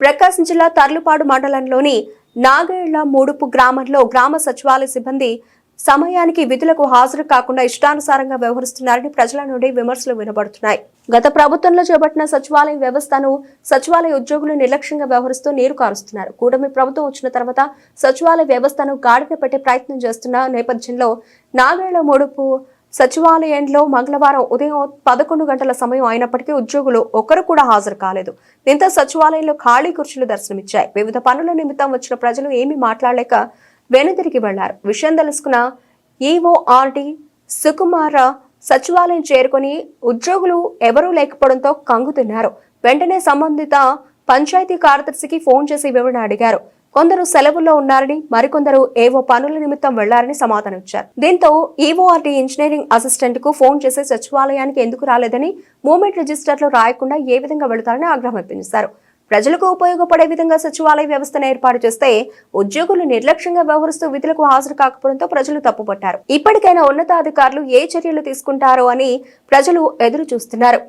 ప్రకాశం జిల్లా తర్లుపాడు మండలంలోని నాగేళ్ళ మూడుపు గ్రామంలో గ్రామ సచివాలయ సిబ్బంది సమయానికి విధులకు హాజరు కాకుండా ఇష్టానుసారంగా వ్యవహరిస్తున్నారని ప్రజల నుండి విమర్శలు వినబడుతున్నాయి. గత ప్రభుత్వంలో చేపట్టిన సచివాలయ వ్యవస్థను సచివాలయ ఉద్యోగులు నిర్లక్ష్యంగా వ్యవహరిస్తూ నీరు కారుస్తున్నారు. కూటమి ప్రభుత్వం వచ్చిన తర్వాత సచివాలయ వ్యవస్థను గాడిన పెట్టే ప్రయత్నం చేస్తున్న నేపథ్యంలో నాగేళ్ళ మూడుపు సచివాలయంలో మంగళవారం ఉదయం పదకొండు గంటల సమయం అయినప్పటికీ ఉద్యోగులు ఒక్కరు కూడా హాజరు కాలేదు. దీంతో సచివాలయంలో ఖాళీ కుర్చీలు దర్శనమిచ్చాయి. వివిధ పనుల నిమిత్తం వచ్చిన ప్రజలు ఏమీ మాట్లాడలేక వెనుదిరిగి వెళ్ళారు. విషయం తెలుసుకున్న ఈఓఆర్డి సుకుమార సచివాలయం చేరుకొని ఉద్యోగులు ఎవరూ లేకపోవడంతో కంగు తిన్నారు వెంటనే సంబంధిత పంచాయతీ కార్యదర్శికి ఫోన్ చేసి వివరణ అడిగారు. కొందరు సెలవుల్లో ఉన్నారని మరికొందరు ఏవో పనుల నిమిత్తం వెళ్ళారని సమాధానం ఇచ్చారు. దీంతో ఈఓఆర్టీ ఇంజనీరింగ్ అసిస్టెంట్కు ఫోన్ చేసి సచివాలయానికి ఎందుకు రాలేదని మూమెంట్ రిజిస్టర్లో రాయకుండా ఏ విధంగా వెళతారని ఆగ్రహం వ్యక్తం ప్రజలకు ఉపయోగపడే విధంగా సచివాలయ వ్యవస్థను ఏర్పాటు చేస్తే ఉద్యోగులు నిర్లక్ష్యంగా వ్యవహరిస్తూ విధులకు హాజరు కాకపోవడంతో ప్రజలు తప్పుపట్టారు. ఇప్పటికైనా ఉన్నతాధికారులు ఏ చర్యలు తీసుకుంటారో అని ప్రజలు ఎదురు చూస్తున్నారు